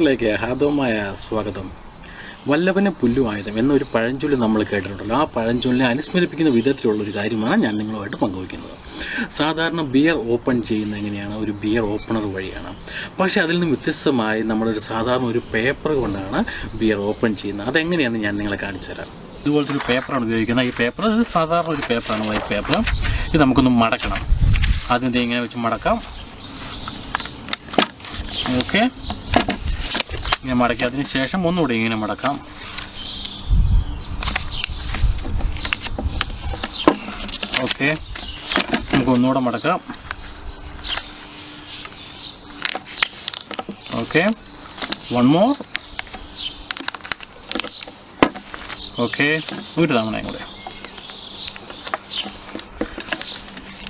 ിലേക്ക് ഹാദവുമായ സ്വാഗതം. വല്ലവന് പുല്ലു ആയുധം എന്നൊരു പഴഞ്ചൊല്ലി നമ്മൾ കേട്ടിട്ടുണ്ടല്ലോ. ആ പഴഞ്ചൊല്ലിനെ അനുസ്മരിപ്പിക്കുന്ന വിധത്തിലുള്ള ഒരു കാര്യമാണ് ഞാൻ നിങ്ങളുമായിട്ട് പങ്കുവയ്ക്കുന്നത്. സാധാരണ ബിയർ ഓപ്പൺ ചെയ്യുന്ന എങ്ങനെയാണ്? ഒരു ബിയർ ഓപ്പണർ വഴിയാണ്. പക്ഷേ അതിൽ നിന്ന് വ്യത്യസ്തമായി നമ്മളൊരു സാധാരണ ഒരു പേപ്പർ കൊണ്ടാണ് ബിയർ ഓപ്പൺ ചെയ്യുന്നത്. അതെങ്ങനെയാണെന്ന് ഞാൻ നിങ്ങളെ കാണിച്ചുതരാം ഇതുപോലത്തെ ഒരു പേപ്പറാണ് ഉപയോഗിക്കുന്നത്. ഈ പേപ്പർ സാധാരണ ഒരു പേപ്പറാണ് വൈറ്റ് പേപ്പർ ഇത് നമുക്കൊന്ന് മടക്കണം. ആദ്യം ഇങ്ങനെ വെച്ച് മടക്കാം. ഓക്കെ ഇങ്ങനെ മടക്കി. അതിന് ശേഷം ഒന്നുകൂടി ഇങ്ങനെ മടക്കാം. ഓക്കെ. നമുക്ക് ഒന്നുകൂടെ മടക്കാം. ഓക്കെ. One more okay. ഒരു തവണയും കൂടെ.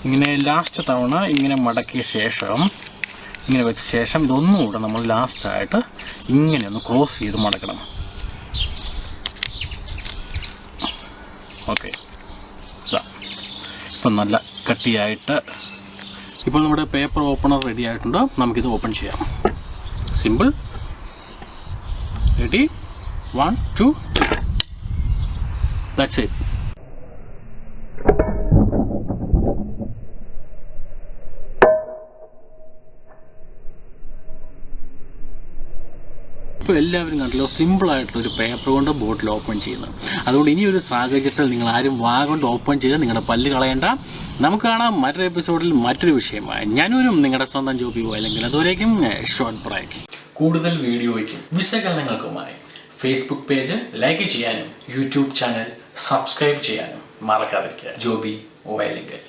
ഇങ്ങനെ ലാസ്റ്റ് തവണ ഇങ്ങനെ മടക്കിയ ശേഷം ഇങ്ങനെ വെച്ച ശേഷം ഇതൊന്നുകൂടെ നമ്മൾ ലാസ്റ്റായിട്ട് ഇങ്ങനെ ഒന്ന് ക്രോസ് ചെയ്ത് മടക്കണം. ഓക്കെ ഇപ്പം നല്ല കട്ടിയായിട്ട് ഇപ്പോൾ നമ്മുടെ പേപ്പർ ഓപ്പണർ റെഡി ആയിട്ടുണ്ട്. നമുക്കിത് ഓപ്പൺ ചെയ്യാം. Simple ready one two that's it ഇപ്പോൾ എല്ലാവരും കണ്ടല്ലോ സിമ്പിളായിട്ടുള്ള ഒരു പേപ്പർ കൊണ്ട് ബോട്ടിൽ ഓപ്പൺ ചെയ്യുന്നത്. അതുകൊണ്ട് ഇനി ഒരു സാഹചര്യത്തിൽ നിങ്ങൾ ആരും വാ കൊണ്ട് ഓപ്പൺ ചെയ്ത് നിങ്ങളുടെ പല്ല് കളയണ്ട. നമുക്ക് കാണാം മറ്റൊരു എപ്പിസോഡിൽ മറ്റൊരു വിഷയമായി. ഞാനൊരു നിങ്ങളുടെ സ്വന്തം ജോബി അല്ലെങ്കിൽ അതുവരേക്കും ഷോർട്ട് ബ്രേക്ക്. കൂടുതൽ വീഡിയോയ്ക്കും വിശകലനങ്ങൾക്കുമായി ഫേസ്ബുക്ക് പേജ് ലൈക്ക് ചെയ്യാനും യൂട്യൂബ് ചാനൽ സബ്സ്ക്രൈബ് ചെയ്യാനും മറക്കാതിരിക്കുക. ജോബി വയലിങ്കൽ